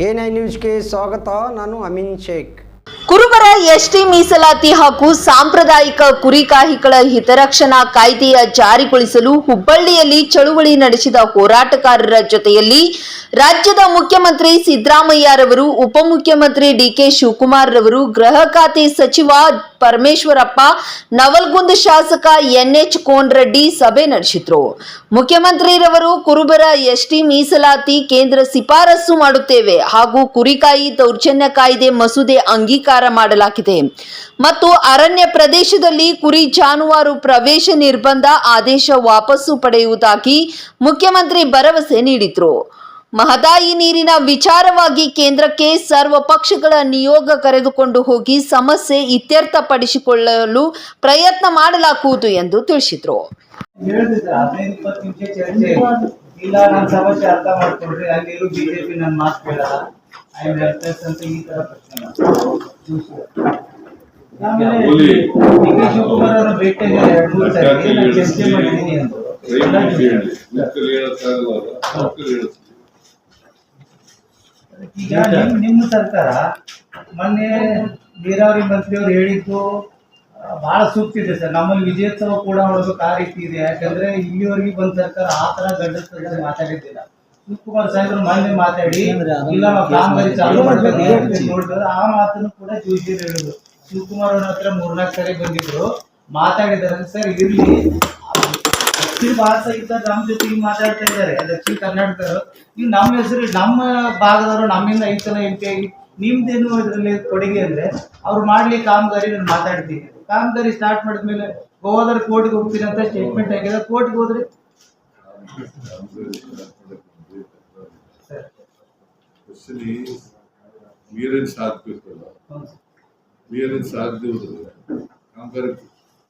Nine ನ್ಯೂಸ್ಗೆ ಸ್ವಾಗತ, ನಾನು ಅಮಿನ್ ಶೇಖ್. ಕುರುಬರ ಎಸ್ಟಿ ಮೀಸಲಾತಿ ಹಾಗೂ ಸಾಂಪ್ರದಾಯಿಕ ಕುರಿಕಾಹಿಗಳ ಹಿತರಕ್ಷಣಾ ಕಾಯ್ದೆಯ ಜಾರಿಗೊಳಿಸಲು ಹುಬ್ಬಳ್ಳಿಯಲ್ಲಿ ಚಳುವಳಿ ನಡೆಸಿದ ಹೋರಾಟಗಾರರ ಜೊತೆಯಲ್ಲಿ ರಾಜ್ಯದ ಮುಖ್ಯಮಂತ್ರಿ ಸಿದ್ದರಾಮಯ್ಯರವರು ಉಪಮುಖ್ಯಮಂತ್ರಿ ಡಿಕೆ ಶಿವಕುಮಾರ್ ರವರು, ಗೃಹ ಖಾತೆ ಸಚಿವ ಪರಮೇಶ್ವರಪ್ಪ, ನವಲ್ಗುಂದ ಶಾಸಕ ಎನ್ ಎಚ್ ಕೋನ್ ಕೋನ್ರೆಡ್ಡಿ ಸಭೆ ನಡೆಸಿದ್ರು. ಮುಖ್ಯಮಂತ್ರಿರವರು ಕುರುಬರ ಎಸ್ಟಿ ಮೀಸಲಾತಿ ಕೇಂದ್ರ ಶಿಫಾರಸು ಮಾಡುತ್ತೇವೆ ಹಾಗೂ ಕುರಿಕಾಯಿ ದೌರ್ಜನ್ಯ ಕಾಯ್ದೆ ಮಸೂದೆ ಅಂಗೀಕಾರ ಮಾಡಲಾಗಿದೆ. ಮತ್ತು ಅರಣ್ಯ ಪ್ರದೇಶದಲ್ಲಿ ಕುರಿ ಜಾನುವಾರು ಪ್ರವೇಶ ನಿರ್ಬಂಧ ಆದೇಶ ವಾಪಸ್ಸು ಪಡೆಯುವುದಾಗಿ ಮುಖ್ಯಮಂತ್ರಿ ಭರವಸೆ ನೀಡಿದ್ರು. ಮಹದಾಯಿ ನೀರಿನ ವಿಚಾರವಾಗಿ ಕೇಂದ್ರಕ್ಕೆ ಸರ್ವ ಪಕ್ಷಗಳ ನಿಯೋಗ ಕರೆದುಕೊಂಡು ಹೋಗಿ ಸಮಸ್ಯೆ ಇತ್ಯರ್ಥಪಡಿಸಿಕೊಳ್ಳಲು ಪ್ರಯತ್ನ ಮಾಡಲಾಗುವುದು ಎಂದು ತಿಳಿಸಿದರು. ಹೇಳಿದ್ರೆ ಹದಿನೈದು ಇಪ್ಪತ್ತು ನಿಮಿಷ ಚರ್ಚೆ ಇಲ್ಲ ನನ್ನ ಸಮಸ್ಯೆ ಅರ್ಥ ಮಾಡ್ಕೊಳ್ರಿ ಅಲ್ಲಿರೋ ಬಿಜೆಪಿ ನನ್ನ ಮಾತು ಕೇಳಲ್ಲ. ಐ ಆಮ್ ಹೆಲ್ಪ್ಲೆಸ್ ಅಂತ ಈ ತರ ಪ್ರಶ್ನೆ ಆಮೇಲೆ ಡಿ ಕೆ ಶಿವಕುಮಾರ್ ಅವರ ಭೇಟಿಯಾಗಿ ಎರಡು ಮೂರು ಸರಿ ಚರ್ಚೆ ಮಾಡಿದ್ದೀನಿ ಅಂದ್ರು. ಈಗ ನಿಮ್ ನಿಮ್ಮ ಸರ್ಕಾರ ಮೊನ್ನೆ ನೀರಾವರಿ ಮಂತ್ರಿ ಅವರು ಹೇಳಿದ್ದು ಬಹಳ ಸೂಕ್ತ ಇದೆ ಸರ್. ನಮ್ಮಲ್ಲಿ ವಿಜಯೋತ್ಸವ ಕೂಡ ಮಾಡಬೇಕು ಆ ರೀತಿ ಇದೆ. ಯಾಕಂದ್ರೆ ಇಲ್ಲಿವರೆಗೆ ಬಂದ ಸರ್ಕಾರ ಆ ತರ ಗಂಡಸ್ತರ ಮಾತಾಡಿದ್ದಿಲ್ಲ. ಶಿವಕುಮಾರ್ ಸಾಹೇಬರು ಮೊನ್ನೆ ಮಾತಾಡಿ ಇಲ್ಲ ನಾವು ಕಾಮಗಾರಿ ಚಾಲೂ ಮಾಡ್ಬೇಕು? ನೋಡಿದ್ರೆ. ಆ ಮಾತನ್ನು ಕೂಡ ಜೋಶಿಯರು ಹೇಳಿದ್ರು. ಶಿವಕುಮಾರ್ ಅವ್ರ ಹತ್ರ ಮೂರ್ನಾಲ್ಕು ಸರಿ ಬಂದಿದ್ರು. ಮಾತಾಡಿದಾರೆ ಸರ್ ಇರ್ಲಿ ದಕ್ಷಿಣ ಭಾರತ ನಮ್ಮ ಜೊತೆಗೆ ಮಾತಾಡ್ತಾ ಇದ್ದಾರೆ. ದಕ್ಷಿಣ ಕರ್ನಾಟಕದವರು ಈಗ ನಮ್ಮ ಹೆಸರು ನಮ್ಮ ಭಾಗದವರು ನಮ್ಮಿಂದ ಐದು ಎಂ ಪಿ ಆಗಿ ನಿಮ್ದೇನು ಇದರಲ್ಲಿ ಕೊಡುಗೆ ಅಂದ್ರೆ ಅವ್ರು ಮಾಡ್ಲಿ ಕಾಮಗಾರಿ ನಾನು ಮಾತಾಡ್ತೀನಿ. ಕಾಮಗಾರಿ ಸ್ಟಾರ್ಟ್ ಮಾಡಿದ್ಮೇಲೆ ಗೋವಾದಲ್ಲಿ ಕೋರ್ಟ್ಗೆ ಹೋಗ್ತೀನಿ ಅಂತ ಸ್ಟೇಟ್ಮೆಂಟ್ ಆಗಿದೆ ಕೋರ್ಟ್ಗೆ ಹೋದ್ರೆ? ನೀರಿನ ಸಾಧ್ಯ. ನೀರಿನ ಸಾಧ್ಯ ಕಾಮಗಾರಿ